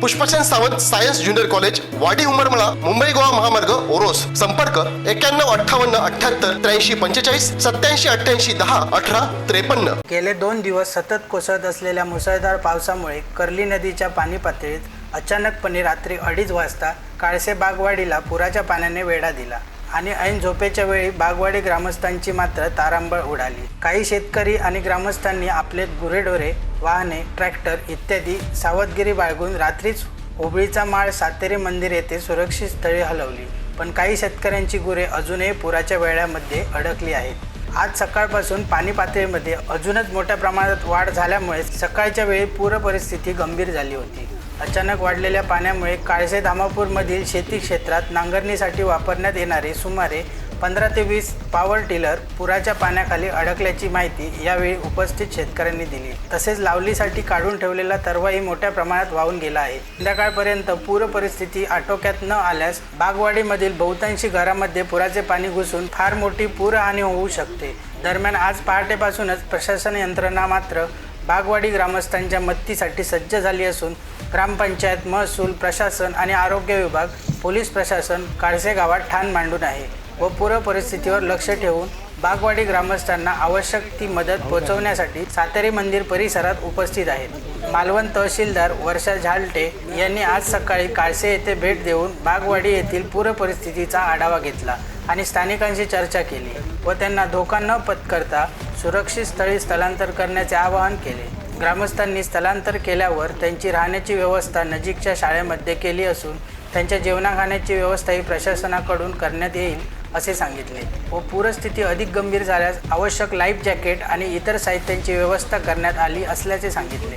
Pushpachand Sawant science junior college Wadi Umarmala Mumbai Goa महामार्ग ओरोस. संपर्क एक्क्याण्णव अठ्ठावन्न अठ्ठ्याहत्तर त्र्याऐंशी पंचेचाळीस सत्याऐंशी अठ्ठ्याऐंशी दहा अठरा त्रेपन्न. गेले दोन दिवस सतत कोसळत असलेल्या मुसळधार पावसामुळे कर्ली नदीच्या पाणी पातळीत अचानकपणे रात्री अडीच वाजता काळसे बागवाडीला पुराच्या पाण्याने वेढा दिला. आणि ऐन झोपेच्या वेळी बागवाडी ग्रामस्थांची मात्र तारांबळ उडाली. काही शेतकरी आणि ग्रामस्थांनी आपले गुरेढोरे वाहने ट्रॅक्टर इत्यादी सावधगिरी बाळगून रात्रीच होबळीचा माळ सातेरी मंदिर येथे सुरक्षित स्थळी हलवली. पण काही शेतकऱ्यांची गुरे अजूनही पुराच्या वेळामध्ये अडकली आहेत. आज सकाळपासून पाणी पातळीमध्ये अजूनच मोठ्या प्रमाणात वाढ झाल्यामुळे सकाळच्या वेळी पूर परिस्थिती गंभीर झाली होती. अचानक वाढलेल्या पाण्यामुळे काळसे धामापूरमधील शेती क्षेत्रात नांगरणीसाठी वापरण्यात येणारे सुमारे पंधरा ते वीस पॉवर टिलर पुराच्या पाण्याखाली अडकल्याची माहिती यावेळी उपस्थित शेतकऱ्यांनी दिली. तसेच लावलीसाठी काढून ठेवलेला तरवाही मोठ्या प्रमाणात वाहून गेला आहे. संध्याकाळपर्यंत पूर परिस्थिती आटोक्यात न आल्यास बागवाडीमधील बहुतांशी घरामध्ये पुराचे पाणी घुसून फार मोठी पूरहानी होऊ शकते. दरम्यान आज पहाटेपासूनच प्रशासन यंत्रणा मात्र बागवाडी ग्रामस्थांच्या मदतीसाठी सज्ज झाली असून ग्रामपंचायत महसूल प्रशासन आणि आरोग्य विभाग पोलीस प्रशासन काळसे गावात ठाण मांडून आहे व पूर परिस्थितीवर लक्ष ठेवून बागवाडी ग्रामस्थांना आवश्यक ती मदत पोहोचवण्यासाठी सातेरी मंदिर परिसरात उपस्थित आहेत. मालवण तहसीलदार वर्षा झालटे यांनी आज सकाळी काळसे येथे भेट देऊन बागवाडी येथील पूर परिस्थितीचा आढावा घेतला आणि स्थानिकांशी चर्चा केली व त्यांना धोका न पत्करता सुरक्षित स्थळी स्थलांतर करण्याचे आवाहन केले. ग्रामस्थांनी स्थलांतर केल्यावर त्यांची राहण्याची व्यवस्था नजीकच्या शाळेमध्ये केली असून त्यांच्या जेवणाखाण्याची व्यवस्थाही प्रशासनाकडून करण्यात येईल असे सांगितले. व पूरस्थिती अधिक गंभीर झाल्यास आवश्यक लाईफ जॅकेट आणि इतर साहित्यांची व्यवस्था करण्यात आली असल्याचे सांगितले.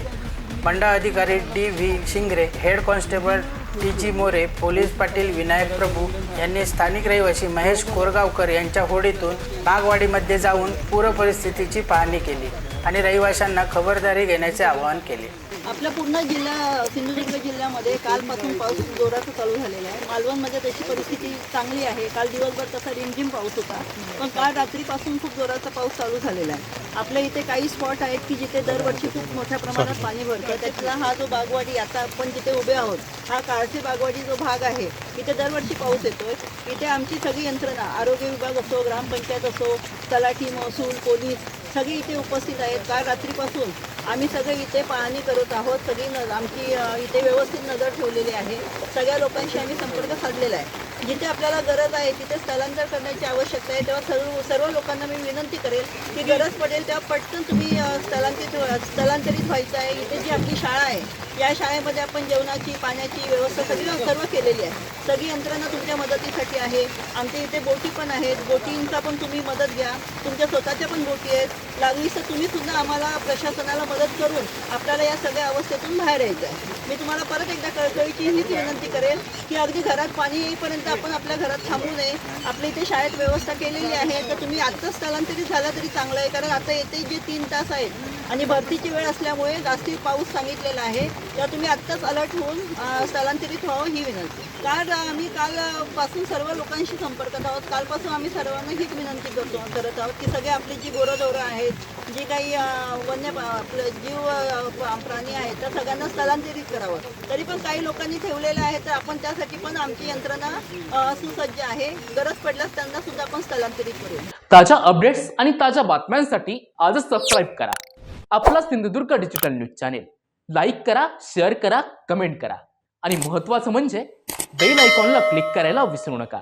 मंडळ अधिकारी D V Shingare head constable T G More police Patil Vinayak Prabhu यांनी स्थानिक रहिवासी महेश कोरगावकर यांच्या होडीतून बागवाडीमध्ये जाऊन पूरपरिस्थितीची पाहणी केली. आणि रहिवाशांना खबरदारी घेण्याचे आवाहन केले. आपल्या पूर्ण जिल्हा सिंधुदुर्ग जिल्ह्यामध्ये कालपासून पाऊस जोराचा चालू झालेला आहे. मालवणमध्ये त्याची परिस्थिती चांगली आहे. काल दिवसभर तसा रिमझिम पाऊस होता. पण काल रात्रीपासून खूप जोराचा पाऊस चालू झालेला आहे. आपल्या इथे काही स्पॉट आहेत की जिथे दरवर्षी खूप मोठ्या प्रमाणात पाणी भरतं. त्यातला हा जो बागवाडी आता आपण जिथे उभे आहोत हा काळशी बागवाडी जो भाग आहे इथे दरवर्षी पाऊस येतोय. इथे आमची सगळी यंत्रणा आरोग्य विभाग असो ग्रामपंचायत असो तलाठी महसूल पोलीस सगळी इथे उपस्थित आहेत. काल रात्रीपासून आम्ही सगळे इथे पाहणी करत आहोत. सगळी न आमची इथे व्यवस्थित नजर ठेवलेली आहे. सगळ्या लोकांशी आम्ही संपर्क साधलेला आहे. जिथे आपल्याला गरज आहे तिथे स्थलांतर करण्याची आवश्यकता आहे तेव्हा सर्व सर्व लोकांना मी विनंती करेल की गरज पडेल तेव्हा पटकन तुम्ही स्थलांतरित स्थलांतरित व्हायचं आहे. इथे जी आपली शाळा आहे या शाळेमध्ये आपण जेवणाची पाण्याची व्यवस्था सगळी सर्व केलेली आहे. सगळी यंत्रणा तुमच्या मदतीसाठी आहे. आमच्या इथे बोटी पण आहेत. बोटींचा पण तुम्ही मदत घ्या. तुमच्या स्वतःच्या पण बोटी आहेत. लागलीच तर तुम्ही सुद्धा आम्हाला प्रशासनाला मदत करून आपल्याला या सगळ्या अवस्थेतून बाहेर यायचं आहे. मी तुम्हाला परत एकदा कळकळीची हीच विनंती करेल की अगदी घरात पाणी येईपर्यंत आपण आपल्या घरात थांबू नये. आपल्या इथे शाळेत व्यवस्था केलेली आहे. तर तुम्ही आत्ताच स्थलांतरित झाला तरी चांगलं आहे. कारण आता येते जे तीन तास आहेत आणि भरतीची वेळ असल्यामुळे जास्ती पाऊस सांगितलेला आहे. तर तुम्ही आत्ताच अलर्ट होऊन स्थलांतरित व्हावं ही विनंती. काल आम्ही कालपासून सर्व लोकांशी संपर्कात आहोत. कालपासून आम्ही सर्वांना हीच विनंती करतो करत आहोत की सगळे आपली जी गोरंदोरं आहेत जी काही वन्य आपलं जीव प्राणी आहेत त्या सगळ्यांना स्थलांतरित करावं. तरी पण काही लोकांनी ठेवलेलं आहे तर आपण त्यासाठी पण आमची यंत्रणा सुसज्ज आहे. गरज पडल्यास त्यांना सुद्धा आपण स्थलांतरित करू. ताज्या अपडेट्स आणि ताज्या बातम्यांसाठी आजच सबस्क्राईब करा. आपला Sindhudurg digital news channel like करा शेअर करा कमेंट करा. आणि महत्त्वाचं म्हणजे बेल आयकॉनला क्लिक करायला विसरू नका.